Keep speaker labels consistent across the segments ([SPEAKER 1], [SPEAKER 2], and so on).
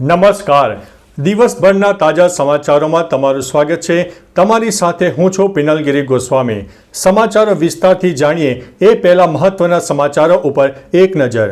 [SPEAKER 1] નમસ્કાર. દિવસભરના તાજા સમાચારોમાં તમારું સ્વાગત છે. તમારી સાથે હું છું પિનલગીરી ગોસ્વામી. સમાચારો વિસ્તારથી જાણીએ એ પહેલા મહત્વના સમાચારો ઉપર એક નજર.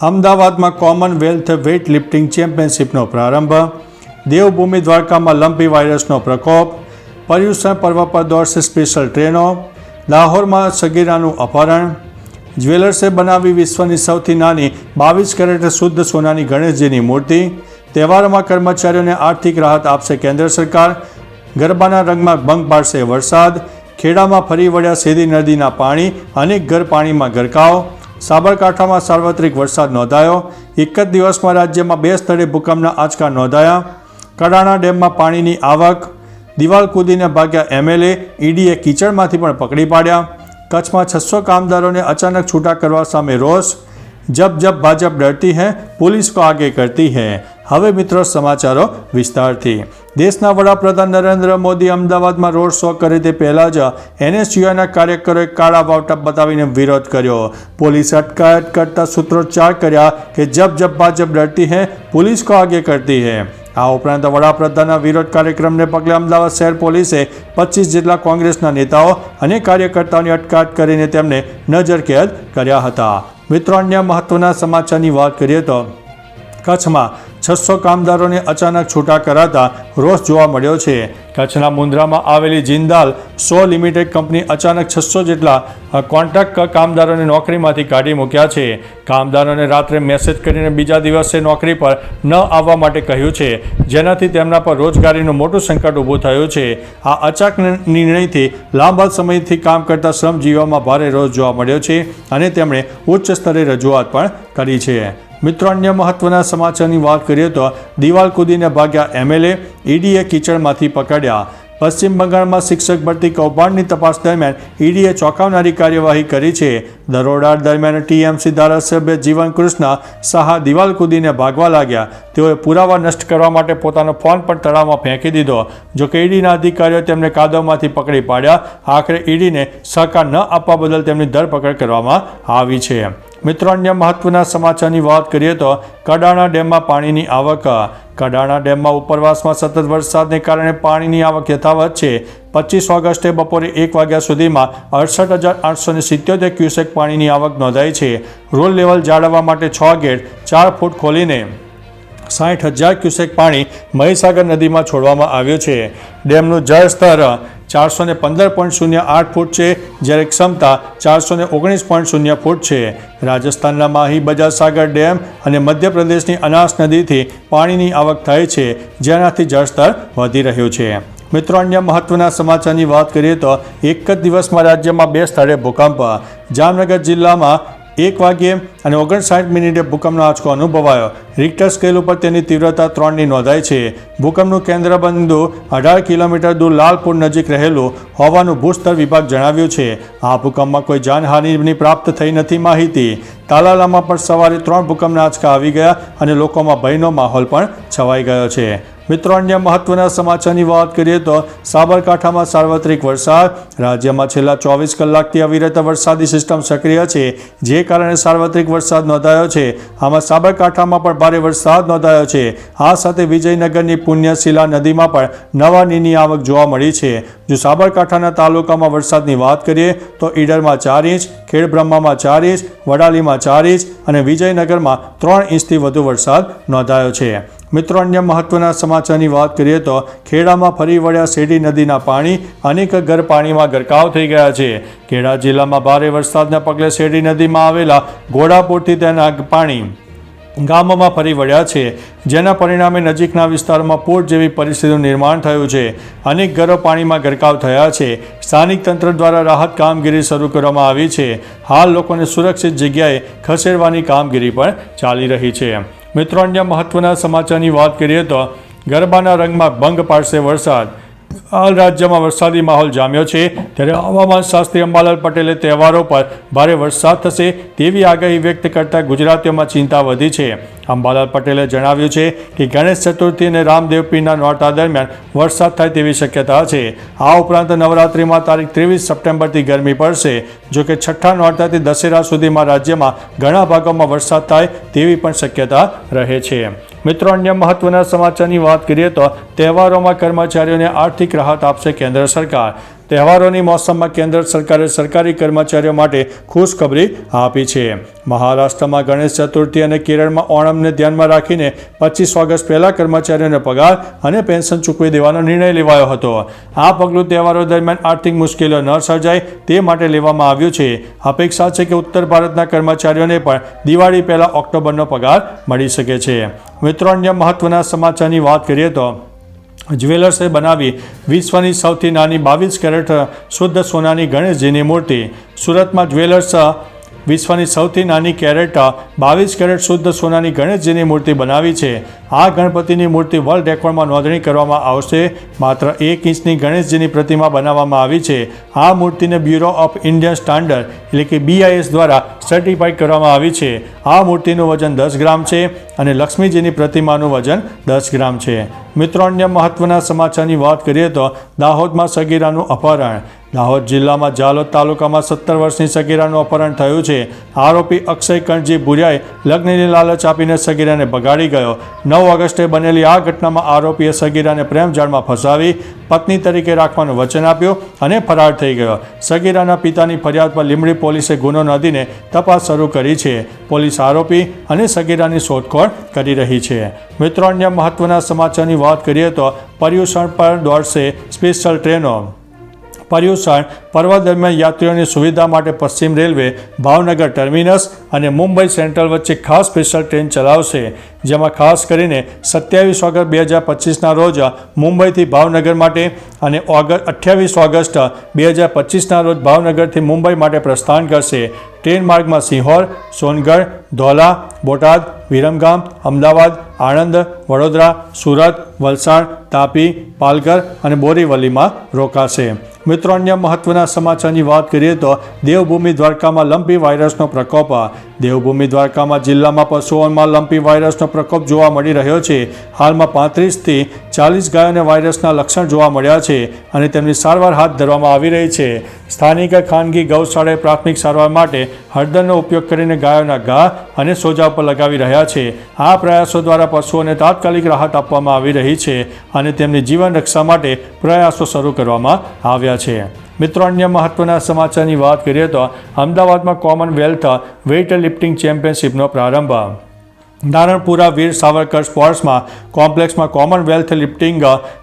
[SPEAKER 1] અમદાવાદમાં કોમનવેલ્થ વેઇટ લિફ્ટિંગ ચેમ્પિયનશિપનો પ્રારંભ. દેવભૂમિ દ્વારકામાં લંપી વાયરસનો પ્રકોપ. પર્યુષણ પર્વ પર દોડશે સ્પેશિયલ ટ્રેનો. લાહોરમાં સગીરાનું અપહરણ. જ્વેલર્સે બનાવી વિશ્વની સૌથી નાની બાવીસ કેરેટ શુદ્ધ સોનાની ગણેશજીની મૂર્તિ. તહેવારોમાં કર્મચારીઓને આર્થિક રાહત આપશે કેન્દ્ર સરકાર. ગરબાના રંગમાં ભંગ પાડશે વરસાદ. ખેડામાં ફરી વળ્યા સેદી નદીના પાણી અનેક ઘર પાણીમાં ગરકાવ. સાબરકાંઠામાં સાર્વત્રિક વરસાદ નોંધાયો. એક જ દિવસમાં રાજ્યમાં બે સ્થળે ભૂકંપના આંચકા નોંધાયા. કડાણા ડેમમાં પાણીની આવક. દિવાલ કૂદીને ભાગ્યા એમએલએ, ઈડીએ કીચડમાંથી પણ પકડી પાડ્યા. કચ્છમાં છસો કામદારોને અચાનક છૂટા કરવા સામે રોષ. જબ જબ ભાજપ ડરતી હૈ, પોલીસ કો આગે કરતી હૈ. હવે મિત્રો સમાચારો વિસ્તારથી. દેશના વડાપ્રધાન નરેન્દ્ર મોદી અમદાવાદમાં રોડ શો કરે તે પહેલાં જ એનએસયુઆઈના કાર્યકરોએ કાળા વાવટા બતાવીને વિરોધ કર્યો. પોલીસ અટકાયત કરતા સૂત્રોચ્ચાર કર્યા કે જબ જબ ભાજપ ડરતી હૈ, પોલીસ કો આગે કરતી હૈ. આ ઉપરાંત વડાપ્રધાનના વિરોધ કાર્યક્રમને પગલે અમદાવાદ શહેર પોલીસે પચીસ જેટલા કોંગ્રેસના નેતાઓ અને કાર્યકર્તાઓની અટકાયત કરીને તેમને નજરકેદ કર્યા હતા. મિત્રો, અન્ય મહત્વના સમાચારની વાત કરીએ તો કચ્છમાં છસો કામદારોને અચાનક છૂટા કરાતા રોષ જોવા મળ્યો છે. કચ્છના મુન્દ્રામાં આવેલી જિંદાલ સો લિમિટેડ કંપની અચાનક છસો જેટલા કોન્ટ્રાક્ટ કામદારોને નોકરીમાંથી કાઢી મૂક્યા છે. કામદારોને રાત્રે મેસેજ કરીને બીજા દિવસે નોકરી પર ન આવવા માટે કહ્યું છે. જેનાથી તેમના પર રોજગારીનું મોટું સંકટ ઊભું થયું છે. આ અચાનક નિર્ણયથી લાંબા સમયથી કામ કરતા શ્રમજીવીઓમાં ભારે રોષ જોવા મળ્યો છે અને તેમણે ઉચ્ચ સ્તરે રજૂઆત પણ કરી છે. મિત્રો, અન્ય મહત્વના સમાચારની વાત કરીએ તો દિવાલ કૂદીને ભાગ્યા એમએલએ, ઈડીએ કિચડમાંથી પકડ્યા. પશ્ચિમ બંગાળમાં શિક્ષક ભરતી કૌભાંડની તપાસ દરમિયાન ઈડીએ ચોંકાવનારી કાર્યવાહી કરી છે. દરોડા દરમિયાન ટીએમસી ધારાસભ્ય જીવન કૃષ્ણ શાહ દિવાલ કૂદીને ભાગવા લાગ્યા. તેઓએ પુરાવા નષ્ટ કરવા માટે પોતાનો ફોન પણ તળાવમાં ફેંકી દીધો. જોકે ઈડીના અધિકારીઓ તેમને કાદવમાંથી પકડી પાડ્યા. આખરે ઈડીને સહકાર ન આપવા બદલ તેમની ધરપકડ કરવામાં આવી છે. મિત્રો, અન્ય મહત્વના સમાચારની વાત કરીએ તો કડાણા ડેમમાં પાણીની આવક. કડાણા ડેમમાં ઉપરવાસમાં સતત વરસાદને કારણે પાણીની આવક યથાવત છે. પચીસ ઓગસ્ટે બપોરે એક વાગ્યા સુધીમાં અડસઠ હજાર આઠસો ને સિત્યોતેર ક્યુસેક પાણીની આવક નોંધાઈ છે. રોલ લેવલ જાળવવા માટે છ ગેટ ચાર ફૂટ ખોલીને સાઠ હજાર ક્યુસેક પાણી મહીસાગર નદીમાં છોડવામાં આવ્યું છે. ડેમનું જળસ્તર ચારસો ને પંદર પોઈન્ટ શૂન્ય આઠ ફૂટ છે, જ્યારે ક્ષમતા ચારસો ને ઓગણીસ પોઈન્ટ શૂન્ય ફૂટ છે. રાજસ્થાનના માહી બજાજ સાગર ડેમ અને મધ્યપ્રદેશની અનાસ નદીથી પાણીની આવક થાય છે, જેનાથી જળસ્તર વધી રહ્યું છે. મિત્રો, અન્ય મહત્વના સમાચારની વાત કરીએ તો એક જ દિવસમાં રાજ્યમાં બે સ્થળે ભૂકંપ. જામનગર જિલ્લામાં એક વાગ્યે અને ઓગણસાઠ મિનિટે ભૂકંપનો આંચકો અનુભવાયો. રિક્ટર સ્કેલ ઉપર તેની તીવ્રતા ત્રણની નોંધાઈ છે. ભૂકંપનું કેન્દ્ર બિંદુ અઢાર કિલોમીટર દૂર લાલપુર નજીક રહેલું હોવાનું ભૂસ્તર વિભાગ જણાવ્યું છે. આ ભૂકંપમાં કોઈ જાનહાનિની પ્રાપ્ત થઈ નથી માહિતી. તાલાલામાં પણ સવારે ત્રણ ભૂકંપના આંચકા આવી ગયા અને લોકોમાં ભયનો માહોલ પણ છવાઈ ગયો છે. મિત્રો, અન્ય મહત્વના સમાચારની વાત કરીએ તો સાબરકાંઠામાં સાર્વત્રિક વરસાદ. રાજ્યમાં છેલ્લા ચોવીસ કલાકથી અવિરત વરસાદી સિસ્ટમ સક્રિય છે, જે કારણે સાર્વત્રિક વરસાદ નોંધાયો છે. આમાં સાબરકાંઠામાં પણ ભારે વરસાદ નોંધાયો છે. આ સાથે વિજયનગરની પુણ્યશિલા નદીમાં પણ નવા નીની આવક જોવા મળી છે. જો સાબરકાંઠાના તાલુકામાં વરસાદની વાત કરીએ તો ઈડરમાં ચાર ઇંચ, ખેડબ્રહ્મામાં ચાર ઇંચ, વડાલીમાં ચાર ઇંચ અને વિજયનગરમાં ત્રણ ઇંચથી વધુ વરસાદ નોંધાયો છે. મિત્રો, અન્ય મહત્વના સમાચારની વાત કરીએ તો ખેડામાં ફરી વળ્યા શેરડી નદીના પાણી અનેક ઘર પાણીમાં ગરકાવ થઈ ગયા છે. ખેડા જિલ્લામાં ભારે વરસાદના પગલે શેરડી નદીમાં આવેલા ઘોડાપુરથી તેના પાણી ગામોમાં ફરી વળ્યા છે, જેના પરિણામે નજીકના વિસ્તારોમાં પૂર જેવી પરિસ્થિતિનું નિર્માણ થયું છે. અનેક ઘરો પાણીમાં ગરકાવ થયા છે. સ્થાનિક તંત્ર દ્વારા રાહત કામગીરી શરૂ કરવામાં આવી છે. હાલ લોકોને સુરક્ષિત જગ્યાએ ખસેડવાની કામગીરી પણ ચાલી રહી છે. મિત્રો, અન્ય મહત્વના સમાચારની વાત કરીએ તો ગરબાના રંગમાં ભંગ પાડશે વરસાદ. હાલ રાજ્યમાં વરસાદી માહોલ જામ્યો છે. ત્યારે હવામાન શાસ્ત્રી અંબાલાલ પટેલે તહેવારો પર ભારે વરસાદ થશે તેવી આગાહી વ્યક્ત કરતા ગુજરાતીઓમાં ચિંતા વધી છે. અંબાલાલ પટેલે જણાવ્યું છે કે ગણેશ ચતુર્થી અને રામદેવપીના નોરતા દરમિયાન વરસાદ થાય તેવી શક્યતા છે. આ ઉપરાંત નવરાત્રિમાં તારીખ ત્રેવીસ સપ્ટેમ્બરથી ગરમી પડશે જોકે છઠ્ઠા નોરતાથી દશેરા સુધીમાં રાજ્યમાં ઘણા ભાગોમાં વરસાદ થાય તેવી પણ શક્યતા રહે છે. મિત્રો, અન્ય મહત્વના સમાચારની વાત કરીએ તો તહેવારોમાં કર્મચારીઓને આર્થિક રાહત આપશે કેન્દ્ર સરકાર. તહેવારોની મોસમમાં કેન્દ્ર સરકારે સરકારી કર્મચારીઓ માટે ખુશખબરી આપી છે. મહારાષ્ટ્રમાં ગણેશ ચતુર્થી અને કેરળમાં ઓણમને ધ્યાનમાં રાખીને પચીસ ઓગસ્ટ પહેલાં કર્મચારીઓને પગાર અને પેન્શન ચૂકવી દેવાનો નિર્ણય લેવાયો હતો. આ પગલું તહેવારો દરમિયાન આર્થિક મુશ્કેલીઓ ન સર્જાય તે માટે લેવામાં આવ્યું છે. અપેક્ષા છે કે ઉત્તર ભારતના કર્મચારીઓને પણ દિવાળી પહેલાં ઓક્ટોબરનો પગાર મળી શકે છે. મિત્રો, અન્ય મહત્વના સમાચારની વાત કરીએ તો જ્વેલર્સે બનાવી વિશ્વની સૌથી નાની બાવીસ કેરેટ શુદ્ધ સોનાની ગણેશજીની મૂર્તિ. સુરતમાં જ્વેલર્સ વિશ્વની સૌથી નાની કેરેટ બાવીસ કેરેટ શુદ્ધ સોનાની ગણેશજીની મૂર્તિ બનાવી છે. આ ગણપતિની મૂર્તિ વર્લ્ડ રેકોર્ડમાં નોંધણી કરવામાં આવશે. માત્ર એક ઇંચની ગણેશજીની પ્રતિમા બનાવવામાં આવી છે. આ મૂર્તિને બ્યુરો ઓફ ઇન્ડિયન સ્ટાન્ડર્ડ એટલે કે બીઆઈએસ દ્વારા સર્ટિફાઈડ કરવામાં આવી છે. આ મૂર્તિનું વજન દસ ગ્રામ છે અને લક્ષ્મીજીની પ્રતિમાનું વજન દસ ગ્રામ છે. મિત્રો અન્ય મહત્વના સમાચારની વાત કરીએ તો દાહોદમાં સગીરાનું અપહરણ. દાહોદ જિલ્લામાં જાલોદ તાલુકામાં સત્તર વર્ષની સગીરાનું અપહરણ થયું છે. આરોપી અક્ષય કણજી ભુરિયાએ લગ્નની લાલચ આપીને સગીરાને બગાડી ગયો. નવ ઓગસ્ટે બનેલી આ ઘટનામાં આરોપીએ સગીરાને પ્રેમજાળમાં ફસાવી, પત્ની તરીકે રાખવાનું વચન આપ્યું અને ફરાર થઈ ગયો. સગીરાના પિતાની ફરિયાદ પર લીમડી પોલીસે ગુનો નોંધીને તપાસ શરૂ કરી છે. પોલીસ આરોપી અને સગીરાની શોધખોળ કરી રહી છે. મિત્રો અન્ય મહત્વના સમાચારની વાત કરીએ તો પર્યુષણ પર દોડશે સ્પેશિયલ ટ્રેનો પર્યુષણ પર્વ દરમિયાન યાત્રીઓની સુવિધા માટે પશ્ચિમ રેલવે, ભાવનગર ટર્મિનસ અને મુંબઈ સેન્ટ્રલ વચ્ચે ખાસ સ્પેશિયલ ટ્રેન ચલાવશે, જેમાં ખાસ કરીને સત્યાવીસ ઓગસ્ટ બે હજાર પચીસના રોજ મુંબઈથી ભાવનગર માટે અને ઓગસ્ટ, અઠ્યાવીસ ઓગસ્ટ બે હજાર પચીસના રોજ ભાવનગરથી મુંબઈ માટે પ્રસ્થાન કરશે. ટ્રેન માર્ગમાં સિંહોર, સોનગઢ, ધોલા, બોટાદ, વિરમગામ, અમદાવાદ, આણંદ, વડોદરા, સુરત, વલસાડ, તાપી, પાલઘર અને બોરીવલીમાં રોકાશે. મિત્રો, અન્ય મહત્વના સમાચારની વાત કરીએ તો દેવભૂમિ દ્વારકામાં લંપી વાયરસનો પ્રકોપ. દેવભૂમિ દ્વારકામાં જિલ્લામાં પશુઓમાં લંપી વાયરસનો પ્રકોપ જોવા મળી રહ્યો છે. હાલમાં પાંત્રીસથી ચાલીસ ગાયોને વાયરસના લક્ષણ જોવા મળ્યા છે અને તેમની સારવાર હાથ ધરવામાં આવી રહી છે. સ્થાનિક ખાનગી ગૌશાળાએ પ્રાથમિક સારવાર માટે હળદરનો ઉપયોગ કરીને ગાયોના ઘા અને સોજા પર લગાવી રહ્યા છે. આ પ્રયાસો દ્વારા પશુઓને તાત્કાલિક રાહત આપવામાં આવી રહી છે અને તેમની જીવન રક્ષા માટે પ્રયાસો શરૂ કરવામાં આવ્યા છે. મિત્રો અન્ય મહત્વના સમાચારની વાત કરીએ તો અમદાવાદમાં કોમનવેલ્થ વેઇટ લિફ્ટિંગ ચેમ્પિયનશિપનો પ્રારંભ. નારણપુરા વીર સાવરકર સ્પોર્ટ્સમાં કોમ્પ્લેક્સમાં કોમનવેલ્થ લિફ્ટિંગ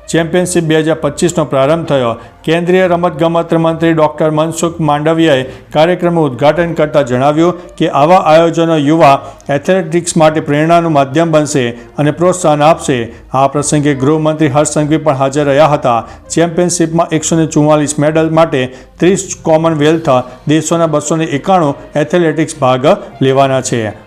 [SPEAKER 1] ચેમ્પિયનશિપ બે હજાર પચીસનો પ્રારંભ થયો. કેન્દ્રીય રમતગમત મંત્રી ડૉક્ટર મનસુખ માંડવિયાએ કાર્યક્રમનું ઉદ્ઘાટન કરતાં જણાવ્યું કે આવા આયોજનો યુવા એથ્લેટિક્સ માટે પ્રેરણાનું માધ્યમ બનશે અને પ્રોત્સાહન આપશે. આ પ્રસંગે ગૃહમંત્રી હર્ષ સંઘવી પણ હાજર રહ્યા હતા. ચેમ્પિયનશિપમાં એકસો ચુમ્માલીસ મેડલ માટે ત્રીસ કોમનવેલ્થ દેશોના બસો એકાણું એથ્લેટિક્સ ભાગ લેવાના છે.